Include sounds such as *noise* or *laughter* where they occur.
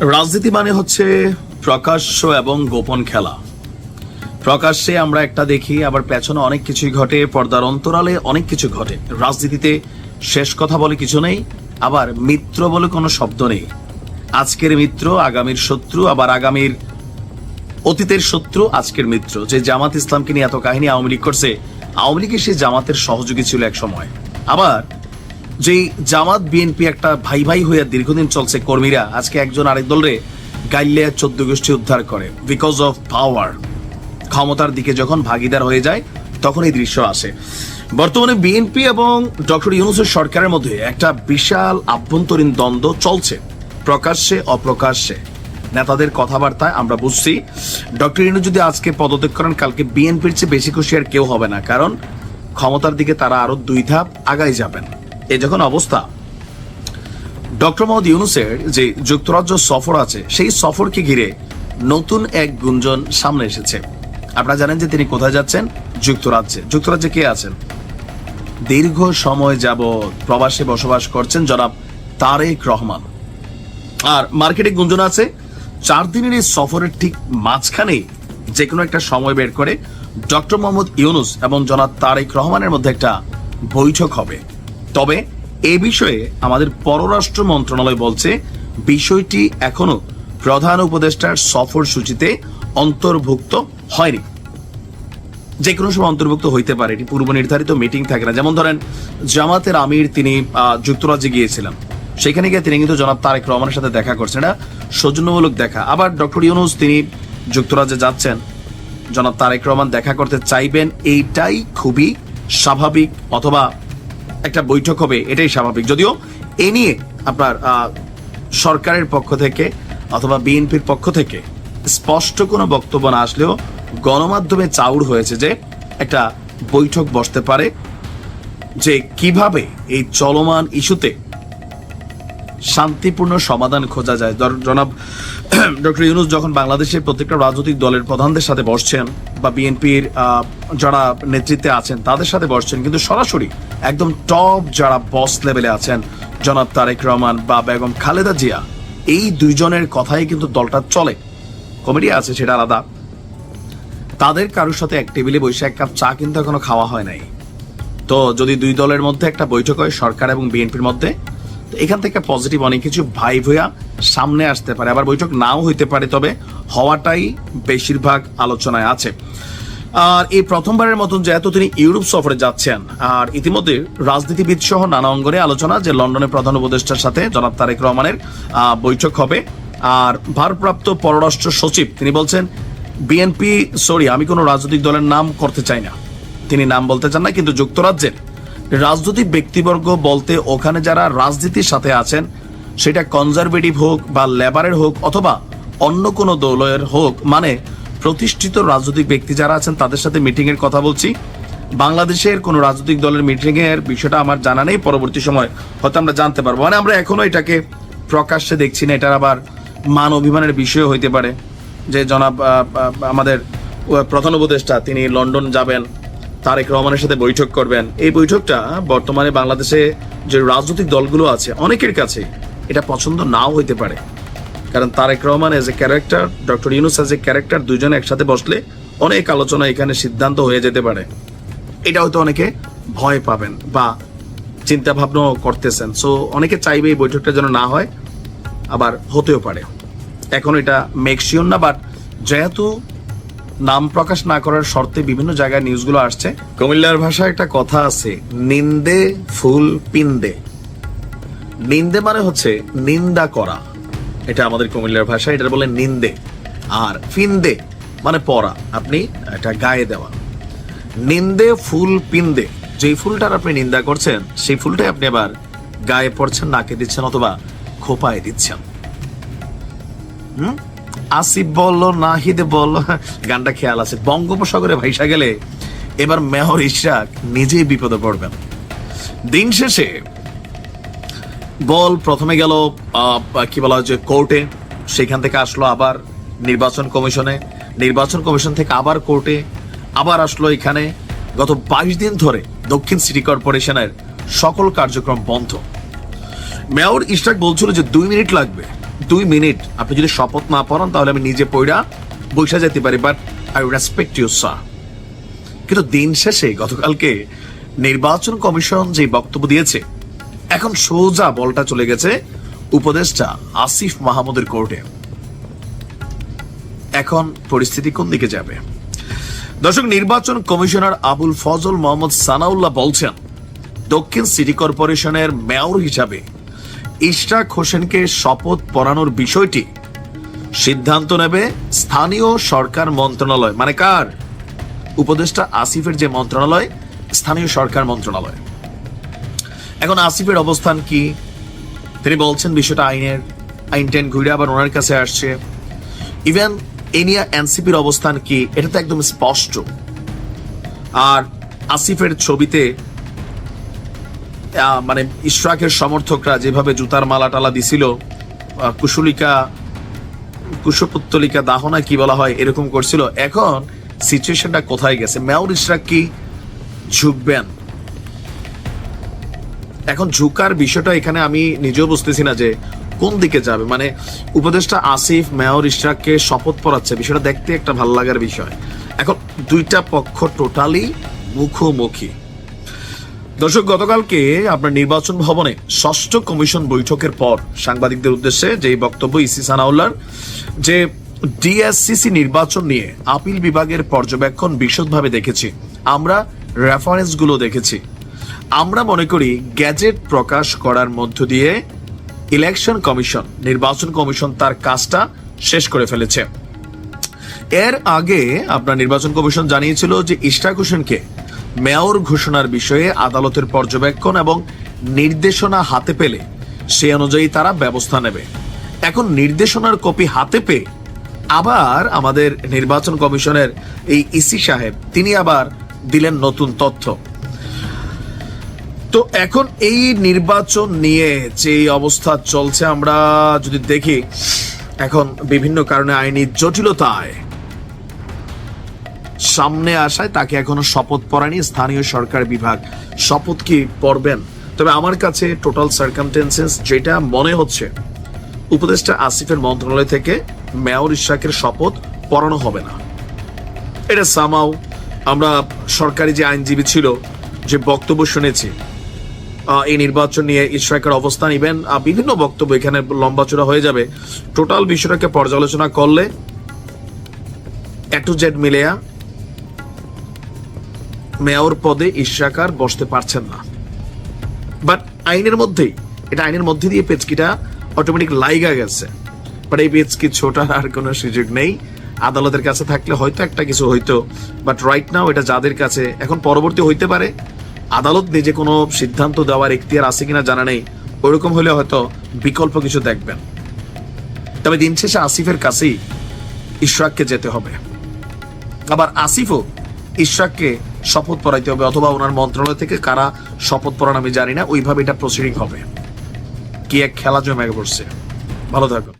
রাজনীতি মানে হচ্ছে প্রকাশ্য এবং গোপন খেলা। প্রকাশ্যে আমরা একটা দেখি, আবার পেছনে অনেক কিছুই ঘটে, পর্দার অন্তরালে অনেক কিছু ঘটে। রাজনীতিতে শেষ কথা বলে কিছু নেই, আবার মিত্র বলে কোনো শব্দ নেই। আজকের মিত্র, আগামীর শত্রু, আবার আগামীর অতীতের শত্রু, আজকের মিত্র। যে জামাত ইসলামকে নিয়ে এত কাহিনী আওয়ামী লীগ করছে, আওয়ামী লীগের সেই জামাতের সহযোগী ছিল এক সময়। আবার যেই জামাত বিএনপি একটা ভাই ভাই হইয়া দীর্ঘদিন চলছে কর্মীরা, আজকে একজন আরেক দলরে গাইলে চোদ্দ গোষ্ঠী উদ্ধার করে বিকজ অফ পাওয়ার ক্ষমতার দিকে যখন ভাগিদার হয়ে যায়, তখন এই দৃশ্য আসে। বর্তমানে বিএনপি এবং ডক্টর ইউনুসের সরকারের মধ্যে একটা বিশাল আভ্যন্তরীণ দ্বন্দ্ব চলছে, প্রকাশ্যে, অপ্রকাশ্যে। নেতাদের কথাবার্তায় আমরা বুঝছি, ডক্টর ইউনুস যদি আজকে পদত্যাগ করেন, কালকে বিএনপির চেয়ে বেশি খুশি আর কেউ হবে না, কারণ ক্ষমতার দিকে তারা আরও দুই ধাপ আগায় যাবেন। এ যখন অবস্থা, ডক্টর মোহাম্মদ ইউনুসের যে যুক্তরাজ্য সফর আছে, সেই সফরকে ঘিরে নতুন এক গুঞ্জন সামনে এসেছে। আপনারা জানেন যে তিনি কোথায় যাচ্ছেন? যুক্তরাজ্যে। যুক্তরাজ্যে কে আছেন? দীর্ঘ সময় যাবৎ প্রবাসে বসবাস করছেন জনাব তারেক রহমান। আর মার্কেটে গুঞ্জন আছে, চার দিনের এই সফরের ঠিক মাঝখানে যে কোনো একটা সময় বের করে ডক্টর মোহাম্মদ ইউনুস এবং জনাব তারেক রহমানের মধ্যে একটা বৈঠক হবে। তবে এ বিষয়ে আমাদের পররাষ্ট্র মন্ত্রণালয় বলছে, বিষয়টি এখনও প্রধান উপদেষ্টার সফর সূচিতে অন্তর্ভুক্ত হয়নি। যে কোনো সময় অন্তর্ভুক্ত হইতে পারে, এটি পূর্ব নির্ধারিত মিটিং থাকে না। যেমন ধরেন, জামাতের আমির তিনি যুক্তরাজ্যে গিয়েছিলেন। সেখানে গিয়ে তিনি কিন্তু জনাব তারেক রহমানের সাথে দেখা করছেন। এটা সৌজন্যমূলক দেখা। আবার ডক্টর ইউনুস, তিনি যুক্তরাজ্যে যাচ্ছেন। জনাব তারেক রহমান দেখা করতে চাইবেন, এইটাই খুবই স্বাভাবিক অথবা একটা বৈঠক হবে, এটাই স্বাভাবিক। যদিও এ নিয়ে আপনার সরকারের পক্ষ থেকে অথবা বিএনপির পক্ষ থেকে স্পষ্ট কোনো বক্তব্য না আসলেও গণমাধ্যমে চাউর হয়েছে যে একটা বৈঠক বসতে পারে, যে কীভাবে এই চলমান ইস্যুতে শান্তিপূর্ণ সমাধান খোঁজা যায়। জনাব, *clears throat* ডক্টর ইউনুস যখন বাংলাদেশের প্রত্যেকটা রাজনৈতিক দলের প্রধানদের সাথে বসছেন বা বিএনপির যারা নেতৃত্বে আছেন, তাদের সাথে বসছেন, কিন্তু সরাসরি একদম টপ যারা বস লেভেলে আছেন, জনাব তারেক রহমান বা বেগম খালেদা জিয়া, এই দুইজনের কথাই কিন্তু দলটা চলে। কমেডি আছে, সেটা আলাদা। তাদের কারোর সাথে এক টেবিলে বসে এক কাপ চা কিন্তু এখনও খাওয়া হয় নাই। তো যদি দুই দলের মধ্যে একটা বৈঠক হয়, সরকার এবং বিএনপির মধ্যে তো এখান থেকে পজিটিভ অনেক কিছু ভাই ভইয়া সামনে আসতে পারে। আবার বৈঠক নাও হইতে পারে, তবে হওয়াটাই বেশিরভাগ আলোচনায় আছে। আর এই প্রথমবারের মতন যেহেতু তিনি ইউরোপ সফরে যাচ্ছেন, আর ইতিমধ্যে রাজনীতিবিদ সহ নানা অঙ্গনে আলোচনা যে লন্ডনের প্রধান উপদেষ্টার সাথে জনাব তারেক রহমানের বৈঠক হবে। আর ভারপ্রাপ্ত পররাষ্ট্র সচিব তিনি বলছেন, বিএনপি, সরি, আমি কোনো রাজনৈতিক দলের নাম করতে চাই না। তিনি নাম বলতে চান না, কিন্তু যুক্তরাজ্যের রাজনৈতিক ব্যক্তিবর্গ বলতে ওখানে যারা রাজনীতির সাথে আছেন, সেটা কনজারভেটিভ হোক বা লেবারের হোক অথবা অন্য কোনো দলের হোক মানে প্রতিষ্ঠিত রাজনৈতিক ব্যক্তি যারা আছেন, তাদের সাথে মিটিং এর কথা বলছি। বাংলাদেশের কোনো রাজনৈতিক দলের মিটিং এর বিষয়টা আমার জানা নেই, পরবর্তী সময় হয়তো আমরা জানতে পারব। মানে আমরা এখনও এটাকে প্রকাশ্যে দেখছি না, এটার আবার মান অভিমানের বিষয় হইতে পারে। যে জনাব আমাদের প্রধান উপদেষ্টা, তিনি লন্ডন যাবেন তারেক রহমানের সাথে বৈঠক করবেন। এই বৈঠকটা বর্তমানে বাংলাদেশে যে রাজনৈতিক দলগুলো আছে, অনেকের কাছে এটা পছন্দ নাও হইতে পারে। কারণ Tarek Rahman as a character doctor Yunus as a character দুজনে একসাথে বসলে অনেক আলোচনা এখানে সিদ্ধান্ত হয়ে যেতে পারে। এটা হয়তো অনেকে ভয় পাবেন বা চিন্তা ভাবনাও করতেছেন। সো অনেকে চাইবে এই বৈঠকটা যেন না হয়, আবার হতেও পারে। এখন এটা মেক্সিওর না বাট যেহেতু নাম প্রকাশ না করার শর্তে বিভিন্ন জায়গায় নিউজগুলো আসছে। কুমিল্লার ভাষায় একটা কথা আছে, নিন্দে ফুল পিন্দে। নিন্দে মানে হচ্ছে নিন্দা করা। এটা আমাদের কুমিল্লার ভাষা এটা বলে নিন্দে। আর ফিন্দে মানে পরা আপনি এটা গায়ে দেওয়া। নিন্দে ফুল পিন্দে। যেই ফুলটার আপনি নিন্দা করছেন, সেই ফুলটাই আপনি আবার গায়ে পড়ছেন, নাকে দিচ্ছেন অথবা খোপায় দিচ্ছেন। হুম? আসিফ বলল, নাহিদ বলল, গানটা খেয়াল আছে। বঙ্গোপসাগরে ভাইসা গেলে এবার মেহর ইশরাক নিজেই বিপদে পড়বেন। দিন শেষে বল প্রথমে গেল কি বলা যে কোর্টে, সেখান থেকে আসলো আবার নির্বাচন কমিশনে। নির্বাচন কমিশন থেকে আবার কোর্টে, আবার আসলো এখানে। গত বাইশ দিন ধরে দক্ষিণ সিটি কর্পোরেশনের সকল কার্যক্রম বন্ধ। মেয়র ইশরাক বলছিল যে দুই মিনিট লাগবে। দুই মিনিট আপনি যদি শপথ না পড়ান, তাহলে আমি নিজে পড়া বৈশা যেতে পারি but I respect you sir কিন্তু দিন শেষে গতকালকে নির্বাচন কমিশন যে বক্তব্য দিয়েছে, এখন সোজা বলটা চলে গেছে উপদেষ্টা আসিফ মাহমুদের কোর্টে। এখন পরিস্থিতি কোন দিকে যাবে? দর্শক, নির্বাচন কমিশনার আবুল ফজল মোহাম্মদ সানাউল্লাহ বলছেন, দক্ষিণ সিটি কর্পোরেশনের মেয়র হিসাবে ইশরাক হোসেনকে শপথ পড়ানোর বিষয়টি সিদ্ধান্ত নেবে স্থানীয় সরকার মন্ত্রণালয়। মানে কার? উপদেষ্টা আসিফের যে মন্ত্রণালয়, স্থানীয় সরকার মন্ত্রণালয়। এখন আসিফের অবস্থান কি? তিনি বলছেন বিষয়টা আইনের, আইন টেন ঘুরে আবার ওনার কাছে আসছে। ইভেন এনিয়া এনসিপির অবস্থান কি? এটা তো একদম স্পষ্ট। আর আসিফের ছবিতে মানে ইশরাকের সমর্থকরা যেভাবে জুতার মালা টালা দিছিল কুশলিকা, কুশপুত্তলিকা দাহনা কি বলা হয়, এরকম করছিল। এখন সিচুয়েশনটা কোথায় গেছে? মেয়র ইশরাক কি ঝুঁকবেন? এখন ঝুঁকার বিষয়টা এখানে আমি নিজেও বুঝতেছি না যে কোন দিকে যাবে। মানে উপদেষ্টা আসিফ, মেয়র ইশরাককে শপথ পড়াচ্ছে, বিষয়টা দেখতে একটা ভালো লাগার বিষয়। এখন দুইটা পক্ষ টোটালি মুখোমুখি। দর্শক, গতকালকে আপনার নির্বাচন ভবনে ষষ্ঠ কমিশন বৈঠকের পর সাংবাদিকদের উদ্দেশ্যে যে বক্তব্য ইসি সানাউল্লার, যে ডিএসসিসি নির্বাচন নিয়ে আপিল বিভাগের পর্যবেক্ষণ বিশদভাবে দেখেছি। আমরা রেফারেন্সগুলো দেখেছি। আমরা মনে করি গ্যাজেট প্রকাশ করার মধ্য দিয়ে ইলেকশন কমিশন, নির্বাচন কমিশন তার কাজটা শেষ করে ফেলেছে। এর আগে আপনার নির্বাচন কমিশন জানিয়েছিল যে ইশরাক হোসেনকে মেয়র ঘোষণার বিষয়ে আদালতের পর্যবেক্ষণ এবং নির্দেশনা হাতে পেলে সে অনুযায়ী তারা ব্যবস্থা নেবে। এখন নির্দেশনার কপি হাতে পেয়ে আবার আমাদের নির্বাচন কমিশনের এই ইসি সাহেব, তিনি আবার দিলেন নতুন তথ্য। তো এখন এই নির্বাচন নিয়ে যে অবস্থা চলছে, আমরা যদি দেখি, এখন বিভিন্ন কারণে আইনি জটিলতায় সামনে আসায় তাকে এখনও শপথ পড়ায়নি স্থানীয় সরকার বিভাগ। শপথ কি পড়বেন? তবে আমার কাছে টোটাল সার্কামটেন্সেস যেটা মনে হচ্ছে, উপদেষ্টা আসিফের মন্ত্রণালয় থেকে মেয়র ইশাকের শপথ পড়ানো হবে না। এটা সামাও আমরা সরকারি যে আইনজীবী ছিল, যে বক্তব্য শুনেছি এই নির্বাচন নিয়ে ইশরাকের অবস্থান ইভেন বিভিন্ন বক্তব্য এখানে লম্বাচড়া হয়ে যাবে। টোটাল বিষয়টাকে পর্যালোচনা করলে এ জেড মিলেয়া মেয়র পদে ইশরাকার বসতে পারছেন না। বাট আইনের মধ্যেই, এটা আইনের মধ্যে দিয়ে পেচকিটা অটোমেটিক লাইগা গেছে। বাট এই পেচকি ছোটার আর কোনো সুযোগ নেই। আদালতের কাছে থাকলে হয়তো একটা কিছু হইতো বাট রাইট নাও এটা যাদের কাছে এখন পরবর্তী হইতে পারে। আদালত নিজে কোনো সিদ্ধান্ত দেওয়ার এখতিয়ার আছে কিনা জানা নেই। ওরকম হলে হয়তো বিকল্প কিছু দেখবেন। তবে দিন শেষে আসিফের কাছেই ইশরাককে যেতে হবে। আবার আসিফও ইশরাককে শপথ পড়াইতে হবে অথবা ওনার মন্ত্রণালয় থেকে কারা শপথ পড়ান আমি জানি না। ওইভাবে এটা প্রসিডিং হবে। কি এক খেলা জমে পড়ছে ভালো থাকুন।